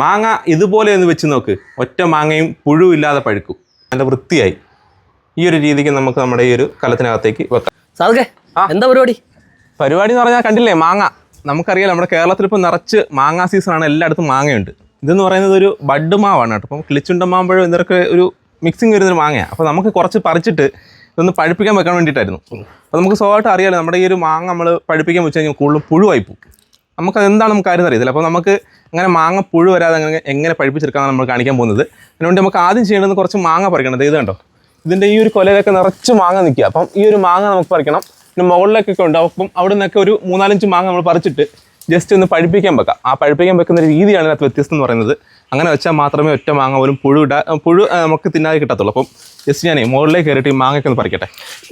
മാങ്ങ ഇതുപോലെ ഒന്ന് വെച്ച് നോക്ക്. ഒറ്റ മാങ്ങയും പുഴുവില്ലാതെ പഴുക്കും. നല്ല വൃത്തിയായി. ഈ ഒരു രീതിക്ക് നമുക്ക് നമ്മുടെ ഈ ഒരു കലത്തിനകത്തേക്ക് വെക്കാം. സാധകെ. എന്താ പരിപാടി? പരിപാടി എന്ന് പറഞ്ഞാൽ കണ്ടില്ലേ മാങ്ങ. നമുക്കറിയാം നമ്മുടെ കേരളത്തിൽ ഇപ്പോൾ നിറച്ച് മാങ്ങാ സീസണാണ് എല്ലായിടത്തും മാങ്ങയുണ്ട്. ഇതെന്ന് പറയുന്നത് ഒരു ബഡ് മാവാണ് കേട്ടോ. അപ്പം കിളിച്ചുണ്ട മാമ്പഴം ഇതൊക്കെ ഒരു മിക്സിങ് വരുന്നൊരു മാങ്ങയാണ് അപ്പോൾ നമുക്ക് കുറച്ച് പറിച്ചിട്ട് ഇതൊന്ന് പഴുപ്പിക്കാൻ വെക്കാൻ വേണ്ടിയിട്ടായിരുന്നു. അപ്പോൾ നമുക്ക് സ്വാഭാവികമായിട്ട് അറിയാമല്ലോ നമ്മുടെ ഈ ഒരു മാങ്ങ നമ്മൾ പഴുപ്പിക്കാൻ വെച്ച് കഴിഞ്ഞാൽ കൂടുതലും പുഴുവായി പോകും. നമുക്കത് എന്താണ് നമുക്ക് കാര്യം അറിയത്തില്ല. അപ്പോൾ നമുക്ക് അങ്ങനെ മാങ്ങ പുഴു വരാതെ അങ്ങനെ എങ്ങനെ പഴിപ്പിച്ചെടുക്കാമെന്ന് നമ്മൾ കാണിക്കാൻ പോകുന്നത്. അതിനുവേണ്ടി നമുക്ക് ആദ്യം ചെയ്യേണ്ടത് കുറച്ച് മാങ്ങ പറിക്കണം. ഇത് കണ്ടോ? ഇതിന്റെ ഈ ഒരു കൊലയിലൊക്കെ നിറച്ച് മാങ്ങ നിൽക്കുക. അപ്പം ഈ ഒരു മാങ്ങ നമുക്ക് പറിക്കണം. പിന്നെ മുകളിലേക്കൊക്കെ ഉണ്ട്. അപ്പം അവിടെ നിന്നൊക്കെ ഒരു മൂന്നാലഞ്ച് മാങ്ങ നമ്മൾ പറിച്ചിട്ട് ജസ്റ്റ് ഒന്ന് പഴിപ്പിക്കാൻ വെക്കാം. ആ പഴിപ്പിക്കാൻ വെക്കുന്ന രീതിയാണ് ഇതിനകത്ത് വ്യത്യസ്തം എന്ന് പറയുന്നത്. അങ്ങനെ വെച്ചാൽ മാത്രമേ ഒറ്റ മാങ്ങ പോലും പുഴു ഇടാ പുഴു നമുക്ക് തിന്നാതെ കിട്ടത്തുള്ളൂ. അപ്പം ജസ്റ്റ് ഞാനേ മുകളിലേക്ക് കയറിയിട്ട് ഈ മാങ്ങയൊക്കെ ഒന്ന് പറിക്കട്ടെ.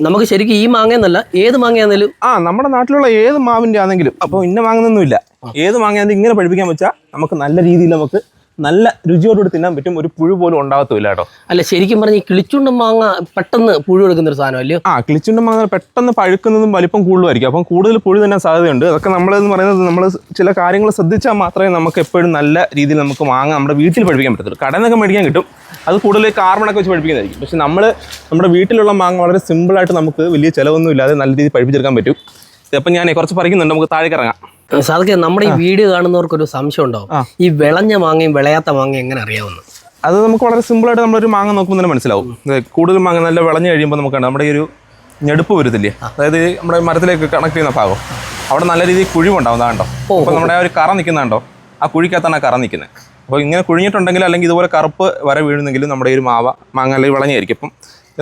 നമുക്ക് ശരിക്കും ഈ മാങ്ങ എന്നല്ല ഏത് മാങ്ങയാണെങ്കിലും ആ നമ്മുടെ നാട്ടിലുള്ള ഏത് മാവിന്റെ ആണെങ്കിലും അപ്പോൾ ഇന്ന മാങ്ങുന്നൊന്നുമില്ല ഏത് മാങ്ങയാണെങ്കിലും ഇങ്ങനെ പഠിപ്പിക്കാൻ വെച്ചാൽ നമുക്ക് നല്ല രീതിയിൽ നമുക്ക് നല്ല രുചിയോടുകൂടി തിന്നാൻ പറ്റും. ഒരു പുഴു പോലും ഉണ്ടാകത്തില്ല കേട്ടോ. അല്ല ശരിക്കും പറഞ്ഞ കിളിച്ചുണ്ടും മാങ്ങ പെട്ടെന്ന് പുഴു എടുക്കുന്ന ഒരു സാധനം അല്ലയോ ആ കിളിച്ചുണ്ടും മാങ്ങ പെട്ടെന്ന് പഴുക്കുന്നതും വലിപ്പം കൂടുതലായിരിക്കും. അപ്പം കൂടുതൽ പുഴു തന്നെ സാധ്യതയുണ്ട്. അതൊക്കെ നമ്മളെന്ന് പറയുന്നത് നമ്മൾ ചില കാര്യങ്ങൾ ശ്രദ്ധിച്ചാൽ മാത്രമേ നമുക്ക് എപ്പോഴും നല്ല രീതിയിൽ നമുക്ക് മാങ്ങ നമ്മുടെ വീട്ടിൽ പഠിപ്പിക്കാൻ പറ്റത്തുള്ളൂ. കടന്നൊക്കെ മേടിക്കാൻ കിട്ടും. അത് കൂടുതൽ കാർബണൊക്കെ വെച്ച് പഠിപ്പിക്കുന്നതായിരിക്കും പക്ഷെ നമ്മൾ നമ്മുടെ വീട്ടിലുള്ള മാങ്ങ വളരെ സിമ്പിളായിട്ട് നമുക്ക് വലിയ ചിലവൊന്നും ഇല്ലാതെ നല്ല രീതിയിൽ പഠിപ്പിച്ചെടുക്കാൻ പറ്റും. അപ്പം ഞാൻ കുറച്ച് പറിക്കുന്നുണ്ട്. നമുക്ക് താഴേക്ക് ഇറങ്ങാം. സാധക നമ്മുടെ ഈ വീഡിയോ കാണുന്നവർക്ക് ഒരു സംശയം ഉണ്ടാവും ഈ വിളഞ്ഞ മാങ്ങയും വിളയാത്ത മാങ്ങയും എങ്ങനെ അറിയാവുന്നു? അത് നമുക്ക് വളരെ സിമ്പിൾ ആയിട്ട് നമ്മളൊരു മാങ്ങ നോക്കുമ്പോൾ തന്നെ മനസ്സിലാവും. കൂടുതൽ മാങ്ങ നല്ല വിളഞ്ഞു കഴിയുമ്പോൾ നമുക്ക് നമ്മുടെ ഈ ഒരു ഞെടുപ്പ് വരുത്തില്ലേ? അതായത് നമ്മുടെ മരത്തിലേക്ക് കണക്ട് ചെയ്യുന്ന ഭാഗം. അവിടെ നല്ല രീതിയിൽ കുഴിവുണ്ടാവും കണ്ടോ? അപ്പോൾ നമ്മുടെ ആ ഒരു കറ നിൽക്കുന്നുണ്ടോ ആ കുഴിക്കകത്താണ് ആ കറ നിൽക്കുന്നത്. അപ്പോൾ ഇങ്ങനെ കുഴിഞ്ഞിട്ടുണ്ടെങ്കിൽ അല്ലെങ്കിൽ ഇതുപോലെ കറുപ്പ് വരെ വീഴുന്നെങ്കിലും നമ്മുടെ ഈ ഒരു മാവ മാങ്ങ അല്ലെങ്കിൽ വിളഞ്ഞായിരിക്കും. അപ്പം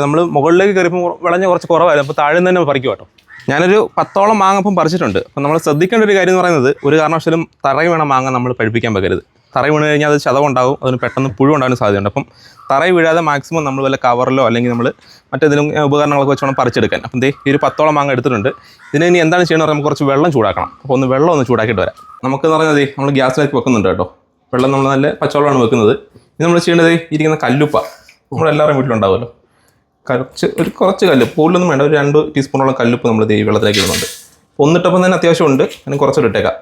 നമ്മൾ മുകളിലേക്ക് കയറിയപ്പോൾ വിളഞ്ഞ കുറച്ച് കുറവായിരുന്നു. അപ്പോൾ താഴെ നിന്ന് തന്നെ പറിക്കും കേട്ടോ ഞാനൊരു പത്തോളം മാങ്ങ ഇപ്പം പറിച്ചിട്ടുണ്ട്. അപ്പം നമ്മൾ ശ്രദ്ധിക്കേണ്ട ഒരു കാര്യം എന്ന് പറയുന്നത് ഒരു കാരണവശാലും തറയിൽ വേണം മാങ്ങ നമ്മൾ പഴിപ്പിക്കാൻ പറ്റരുത് തറയിൽ വീണ് കഴിഞ്ഞാൽ അത് ചതവുണ്ടാവും അതിന് പെട്ടെന്ന് പുഴു ഉണ്ടാകാൻ സാധ്യതയുണ്ട്. അപ്പം തറയിൽ വീഴാതെ മാക്സിമം നമ്മൾ വല്ല കവറിലോ അല്ലെങ്കിൽ നമ്മൾ മറ്റേതെങ്കിലും ഉപകരണങ്ങളൊക്കെ വെച്ച് വേണം പറിച്ചെടുക്കാൻ. അപ്പം ദേ ഈ ഒരു പത്തോളം മാങ്ങ എടുത്തിട്ടുണ്ട്. ഇതിന് ഇനി എന്താണ് ചെയ്യണമെന്ന് പറയുമ്പോൾ കുറച്ച് വെള്ളം ചൂടാക്കണം. അപ്പോൾ ഒന്ന് വെള്ളം ഒന്ന് ചൂടാക്കിയിട്ട് വരാം. നമുക്കെന്ന് പറയുന്നത് നമ്മൾ ഗ്യാസിലേക്ക് വെക്കുന്നുണ്ട് കേട്ടോ. വെള്ളം നമ്മൾ നല്ല പച്ചവെള്ളമാണ് വെക്കുന്നത്. ഇത് നമ്മൾ ചെയ്യേണ്ടത് ഇരിക്കുന്ന കല്ലുപ്പ. നമ്മളെല്ലാവരും വീട്ടിലുണ്ടാവുമല്ലോ. കുറച്ച് ഒരു കുറച്ച് കല്ല് കൂടുതലൊന്നും വേണ്ട ഒരു രണ്ട് ടീസ്പൂണോളം കല്ലുപ്പ് നമ്മൾ ഈ വെള്ളത്തിലേക്ക് ഇടുന്നുണ്ട്. ഒന്നിട്ടപ്പം തന്നെ അത്യാവശ്യമുണ്ട് അതിന് കുറച്ചുകൂടി ഇട്ടേക്കാം.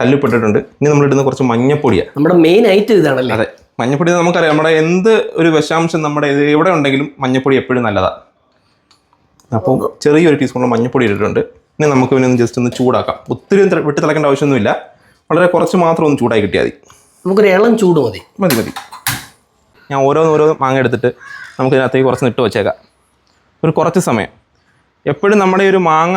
കല്ലുപ്പ് ഇട്ടിട്ടുണ്ട്. ഇനി നമ്മൾ ഇടുന്ന കുറച്ച് മഞ്ഞപ്പൊടിയാണ് നമ്മുടെ മെയിൻ ഐറ്റം ഇതാണല്ലേ? അതെ. മഞ്ഞപ്പൊടി നമുക്കറിയാം നമ്മുടെ എന്ത് ഒരു വിഷാംശം നമ്മുടെ എവിടെ ഉണ്ടെങ്കിലും മഞ്ഞപ്പൊടി എപ്പോഴും നല്ലതാണ് അപ്പോൾ ചെറിയൊരു ടീസ്പൂൺ മഞ്ഞപ്പൊടി ഇട്ടിട്ടുണ്ട്. ഇനി നമുക്ക് ഇവനൊന്ന് ജസ്റ്റ് ഒന്ന് ചൂടാക്കാം. ഒത്തിരി വെട്ടി തിളക്കേണ്ട ആവശ്യമൊന്നുമില്ല. വളരെ കുറച്ച് മാത്രം ഒന്ന് ചൂടായി കിട്ടിയാൽ മതി. നമുക്കൊരു ഇളം ചൂട് മതി. മതി മതി. ഞാൻ ഓരോന്ന് ഓരോ മാങ്ങ എടുത്തിട്ട് നമുക്ക് ഇതിനകത്തേക്ക് കുറച്ച് നിട്ട് വെച്ചേക്കാം. ഒരു കുറച്ച് സമയം. എപ്പോഴും നമ്മുടെ ഒരു മാങ്ങ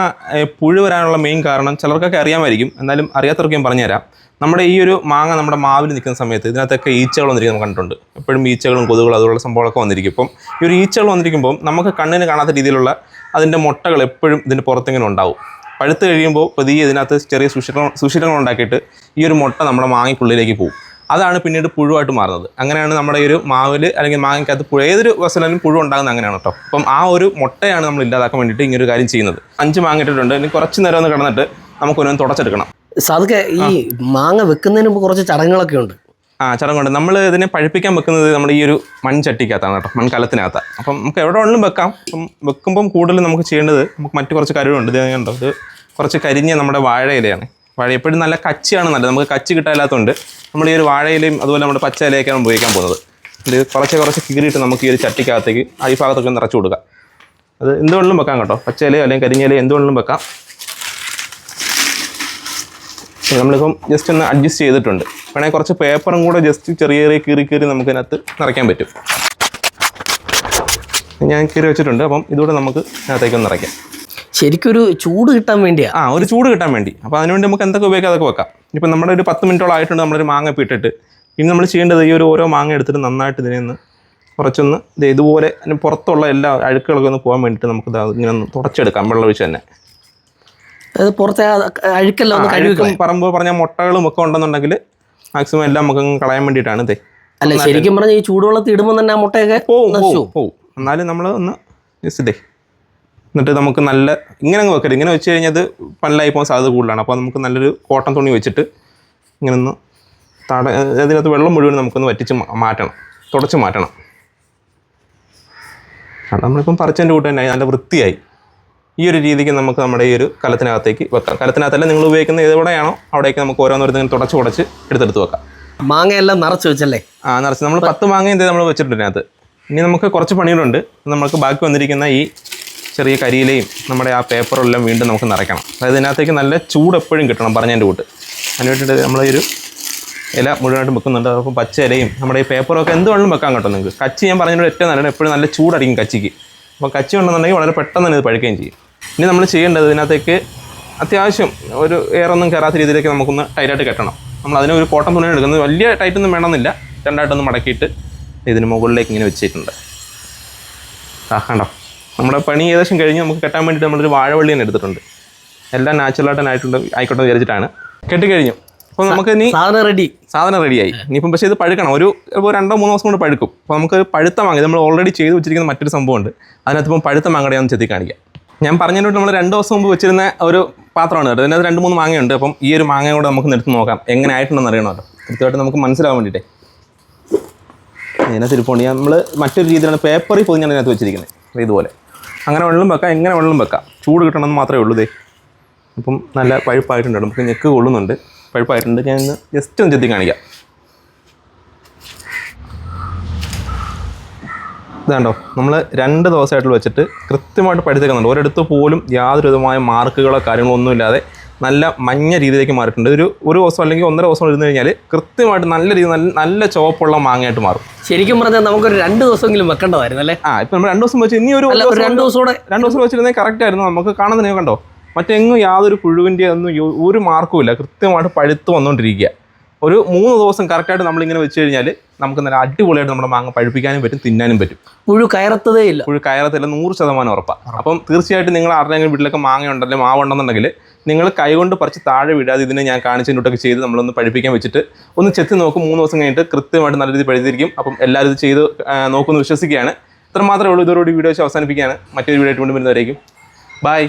പുഴു വരാനുള്ള മെയിൻ കാരണം ചിലർക്കൊക്കെ അറിയാമായിരിക്കും. എന്നാലും അറിയാത്തവർക്ക് ഞാൻ പറഞ്ഞുതരാം. നമ്മുടെ ഈ ഒരു മാങ്ങ നമ്മുടെ മാവിൽ നിൽക്കുന്ന സമയത്ത് ഇതിനകത്തൊക്കെ ഈച്ചകൾ വന്നിരിക്കും നമ്മൾ കണ്ടിട്ടുണ്ട്. എപ്പോഴും ഈച്ചകളും കൊതുകളും അതുപോലുള്ള സംഭവങ്ങളൊക്കെ വന്നിരിക്കും. ഇപ്പം ഈ ഒരു ഈച്ചകൾ വന്നിരിക്കുമ്പോൾ നമുക്ക് കണ്ണിന് കാണാത്ത രീതിയിലുള്ള അതിന്റെ മുട്ടകൾ എപ്പോഴും ഇതിന്റെ പുറത്തിങ്ങനെ ഉണ്ടാവും. പഴുത്ത് കഴിയുമ്പോൾ പതിയെ ഇതിനകത്ത് ചെറിയ സുഷിരങ്ങൾ സുഷിരങ്ങൾ ഉണ്ടാക്കിയിട്ട് ഈ ഒരു മുട്ട നമ്മുടെ മാങ്ങയ്ക്കുള്ളിലേക്ക് പോകും. അതാണ് പിന്നീട് പുഴുവായിട്ട് മാറുന്നത്. അങ്ങനെയാണ് നമ്മുടെ ഈ ഒരു മാവിൽ അല്ലെങ്കിൽ മാങ്ങയ്ക്കകത്ത് പുഴ ഏതൊരു വസലാലും പുഴു ഉണ്ടാകുന്ന അങ്ങനെയാണ് കേട്ടോ അപ്പം ആ ഒരു മുട്ടയാണ് നമ്മൾ ഇല്ലാതാക്കാൻ വേണ്ടിയിട്ട് ഇങ്ങനൊരു കാര്യം ചെയ്യുന്നത്. അഞ്ച് മാങ്ങ ഇട്ടിട്ടുണ്ട്. ഇനി കുറച്ച് നേരം ഒന്ന് കിടന്നിട്ട് നമുക്ക് ഒന്ന് തുടച്ചെടുക്കണം. സാധുക്കെ ഈ മാങ്ങ വെക്കുന്നതിന് മുമ്പ് കുറച്ച് ചടങ്ങുകളൊക്കെ ഉണ്ട്. ആ ചടങ്ങുണ്ട്. നമ്മൾ ഇതിനെ പഴുപ്പിക്കാൻ വെക്കുന്നത് നമ്മുടെ ഈ ഒരു മൺചട്ടിക്കകത്താണ് കേട്ടോ മൺകലത്തിനകത്ത്. അപ്പം നമുക്ക് എവിടെ വേണമെങ്കിലും വെക്കാം. അപ്പം വെക്കുമ്പം കൂടുതലും നമുക്ക് ചെയ്യേണ്ടത് നമുക്ക് മറ്റു കുറച്ച് കരുവുണ്ട്. ഇത് കണ്ടോ? ഇത് കുറച്ച് കരിഞ്ഞ നമ്മുടെ വാഴയിലയാണ്. വാഴ. എപ്പോഴും നല്ല കച്ചിയാണ് നല്ലത്. നമുക്ക് കച്ചി കിട്ടാല്ലാത്തതുകൊണ്ട് നമ്മൾ ഈ ഒരു വാഴയിലയും അതുപോലെ നമ്മുടെ പച്ച ഇലയൊക്കെയാണ് ഉപയോഗിക്കാൻ പോകുന്നത്. ഇത് കുറച്ച് കുറച്ച് കീറിയിട്ട് നമുക്ക് ഈ ഒരു ചട്ടിക്കകത്തേക്ക് അടിഭാഗത്തൊക്കെ നിറച്ച് കൊടുക്കാം. അത് എന്തുകൊണ്ടും വെക്കാം കേട്ടോ. പച്ച ഇലയോ അല്ലെങ്കിൽ കരിഞ്ഞ എന്തുകൊണ്ടും വെക്കാം. നമ്മളിപ്പം ജസ്റ്റ് ഒന്ന് അഡ്ജസ്റ്റ് ചെയ്തിട്ടുണ്ട്. വേണമെങ്കിൽ കുറച്ച് പേപ്പറും കൂടെ ജസ്റ്റ് ചെറിയ ചെറിയ കീറി കീറി നമുക്ക് ഇതിനകത്ത് നിറയ്ക്കാൻ പറ്റും. ഞാൻ കീറി വെച്ചിട്ടുണ്ട്. അപ്പം ഇതുകൂടെ നമുക്ക് ഇതിനകത്തേക്ക് ഒന്ന് നിറയ്ക്കാം. ശരിക്കും ഒരു ചൂട് കിട്ടാൻ വേണ്ടിയാ. ആ ഒരു ചൂട് കിട്ടാൻ വേണ്ടി. അപ്പോൾ അതിനുവേണ്ടി നമുക്ക് എന്തൊക്കെ ഉപയോഗിക്കാം? അതൊക്കെ വെക്കാം. ഇപ്പം നമ്മുടെ ഒരു പത്ത് മിനിറ്റോളം ആയിട്ടുണ്ട് നമ്മളൊരു മാങ്ങ ഇട്ടിട്ട്. ഇനി നമ്മൾ ചെയ്യേണ്ടത് ഈ ഒരു ഓരോ മാങ്ങ എടുത്തിട്ട് നന്നായിട്ട് ഇതിനെ ഒന്ന് കുറച്ചൊന്ന് ഇത് ഇതുപോലെ അതിന് പുറത്തുള്ള എല്ലാ അഴുക്കുകളൊക്കെ ഒന്ന് പോകാൻ വേണ്ടിയിട്ട് നമുക്ക് ദാ ഇങ്ങനെ ഒന്ന് തുടച്ചെടുക്കാം വെള്ളം ഒഴിച്ച് തന്നെ. അത് പുറത്തെ അഴുക്കെല്ലാം ഒന്ന് പറമ്പ് പറഞ്ഞ മുട്ടകളും ഒക്കെ ഉണ്ടെന്നുണ്ടെങ്കിൽ മാക്സിമം എല്ലാം നമുക്ക് കളയാൻ വേണ്ടിയിട്ടാണ് ഇതേ അല്ല ശരിക്കും പറഞ്ഞാൽ ഈ ചൂടുവെള്ളത്തിൽ ഇടുമ്പോൾ തന്നെ ആ മുട്ടയൊക്കെ പോകും പോകും എന്നാലും നമ്മൾ ഒന്ന് ജസ്റ്റ് ഇതേ എന്നിട്ട് നമുക്ക് നല്ല ഇങ്ങനെ അങ്ങ് വെക്കരുത് ഇങ്ങനെ വെച്ച് കഴിഞ്ഞാൽ അത് പല്ലായി പോകാൻ സാധ്യത കൂടുതലാണ്. അപ്പോൾ നമുക്ക് നല്ലൊരു കോട്ടൺ തുണി വെച്ചിട്ട് ഇങ്ങനെ ഒന്ന് തട അതിനകത്ത് വെള്ളം മുഴുവൻ നമുക്കൊന്ന് വറ്റിച്ച് മാറ്റണം. തുടച്ച് മാറ്റണം. അത് നമ്മളിപ്പം പറിച്ചതിന്റെ കൂട്ട് തന്നെ നല്ല വൃത്തിയായി. ഈ ഒരു രീതിക്ക് നമുക്ക് നമ്മുടെ ഈ ഒരു കലത്തിനകത്തേക്ക് വെക്കാം. കലത്തിനകത്തല്ല നിങ്ങൾ ഉപയോഗിക്കുന്ന എവിടെയാണോ അവിടേക്ക് നമുക്ക് ഓരോന്നോരോന്നിങ്ങനെ തുടച്ച് തുടച്ച് എടുത്തെടുത്ത് വെക്കാം. മാങ്ങയെല്ലാം നിറച്ച് വെച്ചല്ലേ? ആ നിറച്ച്. നമ്മൾ പത്ത് മാങ്ങ എന്തേ നമ്മൾ വെച്ചിട്ടുണ്ട് അതിനകത്ത് ഇനി നമുക്ക് കുറച്ച് പണികളുണ്ട്. നമുക്ക് ബാക്കി വന്നിരിക്കുന്ന ഈ ചെറിയ കരിയിലയും നമ്മുടെ ആ പേപ്പറെല്ലാം വീണ്ടും നമുക്ക് നിറയ്ക്കണം. അതായത് ഇതിനകത്തേക്ക് നല്ല ചൂട് എപ്പോഴും കിട്ടണം പറഞ്ഞതിന്റെ കൂട്ട്. അതിന് വേണ്ടിയിട്ട് നമ്മൾ ഒരു ഇല മുഴുവനായിട്ടും വെക്കുന്നുണ്ട്. അപ്പോൾ പച്ച ഇലയും നമ്മുടെ ഈ പേപ്പറൊക്കെ എന്ത് വേണമെങ്കിലും വെക്കാൻ കേട്ടോ നിങ്ങൾക്ക്. കച്ചി ഞാൻ പറഞ്ഞതിനോട് ഏറ്റവും നല്ലത് എപ്പോഴും നല്ല ചൂടായിരിക്കും കച്ചിക്ക്. അപ്പോൾ കച്ചി ഉണ്ടെന്നുണ്ടെങ്കിൽ വളരെ പെട്ടെന്ന് തന്നെ ഇത് പഴുക്കുകയും ചെയ്യും. ഇനി നമ്മൾ ചെയ്യേണ്ടത് ഇതിനകത്തേക്ക് അത്യാവശ്യം ഒരു എയറൊന്നും കയറാത്ത രീതിയിലേക്ക് നമുക്കൊന്ന് ടൈറ്റായിട്ട് കെട്ടണം. നമ്മൾ അതിന് ഒരു കോട്ടൺ തുണിയാണ് എടുക്കുന്നത്. വലിയ ടൈറ്റൊന്നും വേണമെന്നില്ല. രണ്ടായിട്ടൊന്ന് മടക്കിയിട്ട് ഇതിന് മുകളിലേക്ക് ഇങ്ങനെ വെച്ചിട്ടുണ്ട്. ആ കണ്ടോ? നമ്മുടെ പണി ഏകദേശം കഴിഞ്ഞ് നമുക്ക് കെട്ടാൻ വേണ്ടിയിട്ട് നമ്മളൊരു വാഴവള്ളി തന്നെ എടുത്തിട്ടുണ്ട്. എല്ലാം നാച്ചുറലായിട്ട് ആയിട്ടുണ്ട് ആയിക്കോട്ടെ വിചാരിച്ചിട്ടാണ്. കെട്ടി കഴിഞ്ഞു. അപ്പോൾ നമുക്ക് ഇനി സാധനം റെഡി സാധനം റെഡിയായി ഇനിയിപ്പം പക്ഷേ ഇത് പഴുക്കണം. ഒരു ഇപ്പോൾ രണ്ടോ മൂന്നോ ദിവസം കൊണ്ട് പഴുക്കും. അപ്പോൾ നമുക്ക് പഴുത്ത മാങ്ങ നമ്മൾ ഓൾറെഡി ചെയ്ത് വെച്ചിരിക്കുന്ന മറ്റൊരു സംഭവമുണ്ട്. അതിനകത്ത് ഇപ്പം പഴുത്ത മാങ്ങയുടെ ഞാൻ ചെത്തി കാണിക്കാം. ഞാൻ പറഞ്ഞതിനോട് നമ്മൾ രണ്ട് ദിവസം മുമ്പ് വെച്ചിരുന്ന ഒരു പാത്രമാണ് കേട്ടോ. അതിനകത്ത് രണ്ട് മൂന്ന് മാങ്ങയുണ്ട്. അപ്പം ഈ ഒരു മാങ്ങ കൂടെ നമുക്ക് എടുത്ത് നോക്കാം. എങ്ങനെ ആയിട്ടുണ്ടെന്ന് അറിയണമല്ലോ. കൃത്യമായിട്ട് നമുക്ക് മനസ്സിലാവാൻ വേണ്ടിയിട്ടേ. ഇതിനകത്ത് ഇരിപ്പുണ്ട്. ഞാൻ നമ്മൾ മറ്റൊരു രീതിയിലാണ് പേപ്പറിൽ പൊതിഞ്ഞാണ് ഇതിനകത്ത് വെച്ചിരിക്കുന്നത്. ഇതുപോലെ. അങ്ങനെ വെള്ളം വെക്കാം എങ്ങനെ വെള്ളം വെക്കാം? ചൂട് കിട്ടണമെന്ന് മാത്രമേ ഉള്ളൂ ദേ. അപ്പം നല്ല പഴുപ്പായിട്ടുണ്ട് നമുക്ക് ഞെക്ക് കൊള്ളുന്നുണ്ട്. പഴുപ്പായിട്ടുണ്ട്. ഞാൻ ഇന്ന് ജസ്റ്റ് ഒന്ന് ചെത്തി കാണിക്കാം. ഇതാണ്ടോ. നമ്മൾ രണ്ട് ദിവസമായിട്ട് വെച്ചിട്ട് കൃത്യമായിട്ട് പഠിച്ചേക്കുന്നുണ്ട്. ഒരിടത്ത് പോലും യാതൊരു വിധമായ മാർക്കുകളോ കാര്യങ്ങളോ ഒന്നും ഇല്ലാതെ നല്ല മഞ്ഞ രീതിയിലേക്ക് മാറിയിട്ടുണ്ട്. ഒരു ഒരു ദിവസം അല്ലെങ്കിൽ ഒന്നര ദിവസം ഇരുന്ന് കഴിഞ്ഞാൽ കൃത്യമായിട്ട് നല്ല രീതി നല്ല നല്ല ചുവപ്പുള്ള മാങ്ങയായിട്ട് മാറും. ശരിക്കും പറഞ്ഞാൽ നമുക്കൊരു രണ്ട് ദിവസമെങ്കിലും വെക്കേണ്ടതായിരുന്നു അല്ലേ? ആ ഇപ്പം നമ്മൾ രണ്ട് ദിവസം വെച്ച് ഇനി ഒരു രണ്ട് ദിവസം കൂടെ രണ്ട് ദിവസം വെച്ചിരുന്നെങ്കിൽ കറക്റ്റ് ആയിരുന്നു. നമുക്ക് കാണുന്നതിനെ കണ്ടോ? മറ്റെങ്ങും യാതൊരു പുഴുവിന്റെ ഒന്നും ഒരു മാർക്കും ഇല്ല. കൃത്യമായിട്ട് പഴുത്ത് വന്നുകൊണ്ടിരിക്കുക ഒരു മൂന്ന് ദിവസം കറക്റ്റായിട്ട് നമ്മളിങ്ങനെ വെച്ച് കഴിഞ്ഞാൽ നമുക്ക് നല്ല അടിപൊളിയായിട്ട് നമ്മുടെ മാങ്ങ പഴുപ്പിക്കാനും പറ്റും തിന്നാനും പറ്റും. പുഴു കയറത്തതേ ഇല്ല. പുഴു കയറത്തില്ല നൂറ് ശതമാനം ഉറപ്പാണ് അപ്പം തീർച്ചയായിട്ടും നിങ്ങൾ ആരുടെയെങ്കിലും വീട്ടിലൊക്കെ മാങ്ങ ഉണ്ടല്ലോ മാവുണ്ടെന്നുണ്ടെങ്കിൽ നിങ്ങൾ കൈകൊണ്ട് പറിച്ച് താഴെ വിടാതെ ഇതിനെ ഞാൻ കാണിച്ചിട്ടൊക്കെ ചെയ്ത് നമ്മളൊന്ന് പഠിപ്പിക്കാൻ വെച്ചിട്ട് ഒന്ന് ചെത്തി നോക്കും മൂന്ന് ദിവസം കഴിഞ്ഞിട്ട് കൃത്യമായിട്ട് നല്ല രീതിയിൽ പഴുതിരിക്കും അപ്പം എല്ലാവരും ഇത് ചെയ്ത് നോക്കുമെന്ന് വിശ്വസിക്കുകയാണ്. ഇത്ര മാത്രമേ ഉള്ളൂ. ഇതോടുകൂടി വീഡിയോ അവസാനിപ്പിക്കുകയാണ്. മറ്റൊരു വീഡിയോ ആയിട്ട് കൊണ്ടുവരുന്നവരേക്കും ബൈ